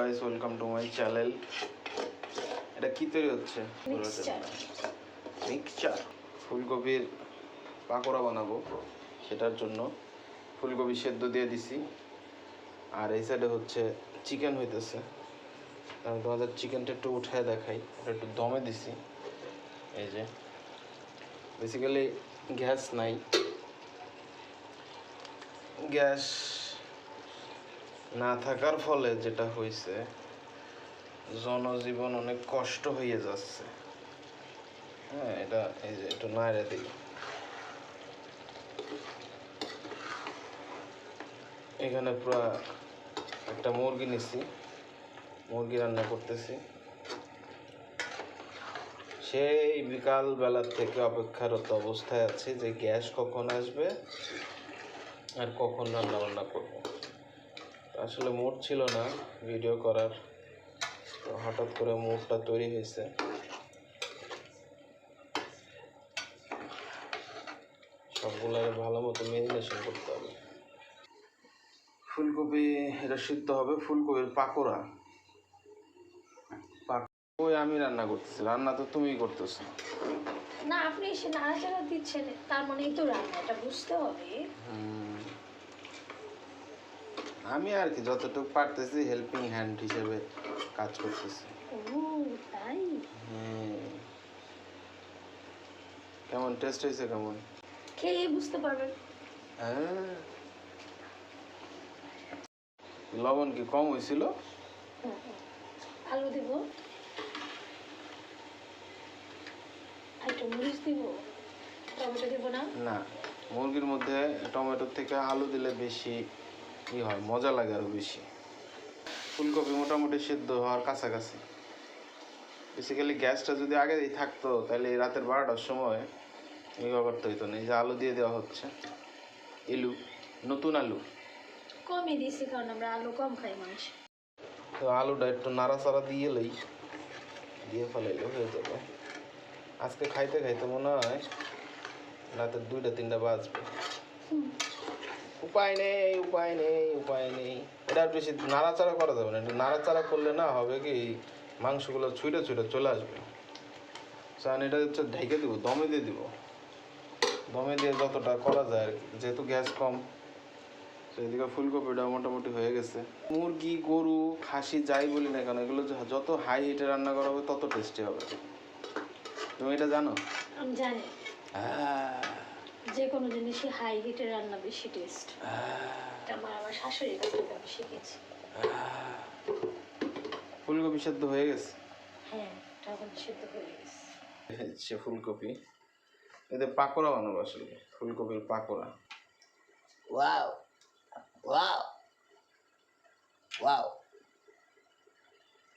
Guys welcome to my channel এটা কি তৈরি হচ্ছে? মিক্সচার ফুলকপির পাকোড়া বানাবো সেটার জন্য ফুলকপি সেদ্ধ দিয়ে দিছি। আর এই সাইডে হচ্ছে চিকেন হইতেছে। আমি তোমাদের চিকেনটা একটু উঠায় দেখাই এটা একটু দমে দিছি। এই যে বেসিক্যালি গ্যাস নাই। গ্যাস না থাকার ফলে যেটা হয়েছে জনজীবন অনেক কষ্ট হয়ে যাচ্ছে। হ্যাঁ এটা এই যে একটু নাড়ে দিই। এখানে পুরো একটা মুরগি নিছি। মুরগি রান্না করতেছি। সেই বিকাল বেলার থেকে অপেক্ষারত অবস্থায় আছে যে গ্যাস কখন আসবে আর কখন রান্না বান্না করব। আসলে মুড ছিল না ভিডিও করার। তো হঠাৎ করে মুডটা তৈরি হয়েছে। সবগুলো ভালো মতো মেরিনেশন করতে হবে। ফুলকপি এটা সিদ্ধ হবে ফুলকপির পাকোড়া। পাক- ওই আমি রান্না করতেছি রান্না তো তুমিই করতেছো। না আপনি এসে নাড়াচাড়া দিচ্ছেন তার মানেই তো রান্না এটা বুঝতে হবে। আমি আর কি যতটুকু পারতেছি হেল্পিং হ্যান্ড হিসেবে কাজ করতেছি। হ্যাঁ। কেমন টেস্ট হয়েছে কেমন? খেয়ে বুঝতে পারবেন। হ্যাঁ। লবণ কি কম হয়েছিল। আলু দিব। আর একটু মরিচ দিব। টমেটো দিব না? না মুরগির মধ্যে টমেটোর থেকে আলু দিলে বেশি ই হয় মজা লাগে আরও বেশি। ফুলকপি মোটামুটি সিদ্ধ হওয়ার কাছাকাছি। বেসিক্যালি গ্যাসটা যদি আগেই থাকতো তাহলে এই রাতের বারোটার সময় ইয়ে করতে হইতো না। এই যে আলু দিয়ে দেওয়া হচ্ছে এলু নতুন আলু। কমই দিছি কারণ আমরা আলু কম খাই মানুষ। তো আলুটা একটু নাড়াচাড়া দিয়ে লই। দিয়ে ফেলাইলে হয়ে যাবে। আজকে খাইতে খাইতে মনে হয় রাতের দুইটা তিনটা বাজবে। উপায় নেই উপায় নেই উপায় নেই। এটা আর বেশি নাড়াচাড়া করা যাবে না। একটু নাড়াচাড়া করলে না হবে কি মাংসগুলো ছুঁড়ে ছুঁড়ে চলে আসবে। কারণ এটা হচ্ছে ঢেকে দিব দমে দিয়ে দিব। দমে দিয়ে যতটা করা যায় আর কি। যেহেতু গ্যাস কম তো এদিকে ফুলকপিটা মোটামুটি হয়ে গেছে। মুরগি গরু খাসি যাই বলি না কেন এগুলো যত হাই হিটে রান্না করা হবে তত টেস্টি হবে। তুমি এটা জানো? আমি জানি। হ্যাঁ। যে কোনো জিনিসই হাই হিটে রান্না বেশি টেস্ট এটা আমার আমার শাশুড়ির কাছ থেকে আমি শিখেছি। ফুলকপি সেদ্ধ হয়ে গেছে? হ্যাঁ এটা এখন সিদ্ধ হয়ে গেছে। হচ্ছে ফুলকপি। এতে পাকোড়া বানাবো আসলে ফুলকপির pakora. Wow wow wow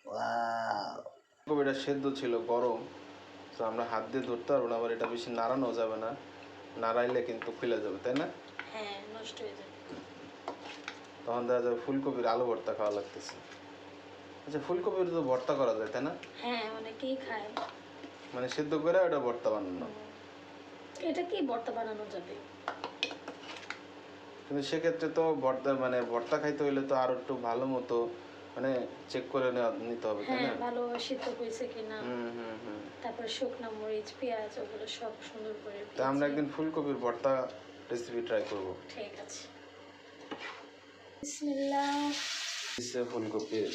Wow. ফুলকপিটা সেদ্ধ ছিল গরম তো আমরা হাত দিয়ে ধরতে পারব না আবার এটা বেশি নাড়ানো যাবে না। নাড়াইলে কিন্তু খুলে যাবে তাই না? হ্যাঁ নষ্ট হয়ে যাবে। তখন দেখা যাবে ফুলকপির আলু ভর্তা খাওয়া লাগতেছে। আচ্ছা ফুলকপির তো ভর্তা করা যায় তাই না? হ্যাঁ অনেকেই খায়। মানে সিদ্ধ করে ওটা ভর্তা বানানো। এটা কি ভর্তা বানানো যাবে? কিন্তু সেক্ষেত্রে তো ভর্তা মানে ভর্তা খাইতে হইলে তো আরও একটু ভালো মতো মানে চেক করে নিতে হবে তাই হ্যাঁ না? ভালো সিদ্ধ হয়েছে কিনা। হুম হুম হুম। শুকনো মরিচ পেঁয়াজ ওগুলো সব সুন্দর করে তা আমরা একদিন ফুলকপির ভর্তা রেসিপি ট্রাই করব। ঠিক আছে। বিসমিল্লাহ। দিচ্ছে ফুলকপির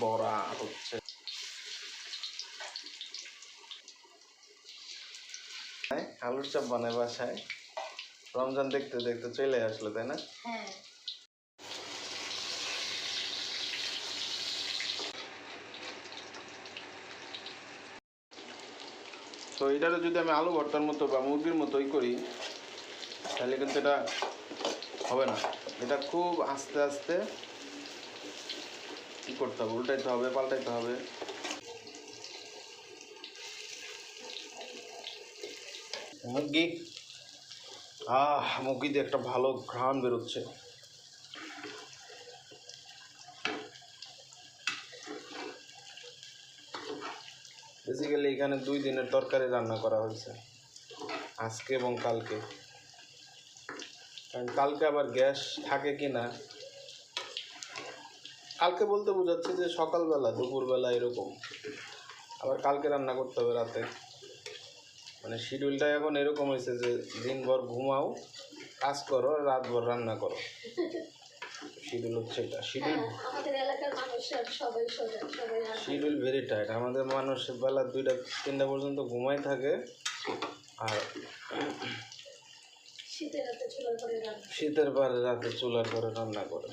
বড়া হচ্ছে। আলুর চাপ বানায় বাসায়। রমজান দেখতে দেখতে চলে আসলো তাই না? হ্যাঁ। তো এটারও যদি আমি আলু ভর্তার মতো বা মুরগির মতোই করি, তাহলে কিন্তু এটা হবে না। এটা খুব আস্তে আস্তে কি করতে হবে, উল্টাইতে হবে, পাল্টাইতে হবে। মুরগি, আহ মুরগি দিয়ে একটা ভালো ঘ্রাণ বেরোচ্ছে। বেসিক্যালি এখানে দুই দিনের তরকারি রান্না করা হয়েছে। আজকে এবং কালকে। কারণ কালকে আবার গ্যাস থাকে কি না কালকে বলতে বোঝাচ্ছে যে সকালবেলা, দুপুরবেলা এরকম। আবার কালকে রান্না করতে হবে রাতে। মানে শিডিউলটা এখন এরকম হয়েছে যে দিনভর ঘুমাও, কাজ করো, রাতভর রান্না করো। শিডিউল হচ্ছে এটা। শিডিউল হ্যাঁ আমাদের এলাকার মানুষের সবাই সোজা সবাই শিডিউল ভেরি টাইট আমাদের মানুষ বেলা দুইটা তিনটা পর্যন্ত ঘুমাই থাকে। আর শীতের রাতে চুলার করে রান্না শীতের পরে রাতে চুলার করে রান্না করে।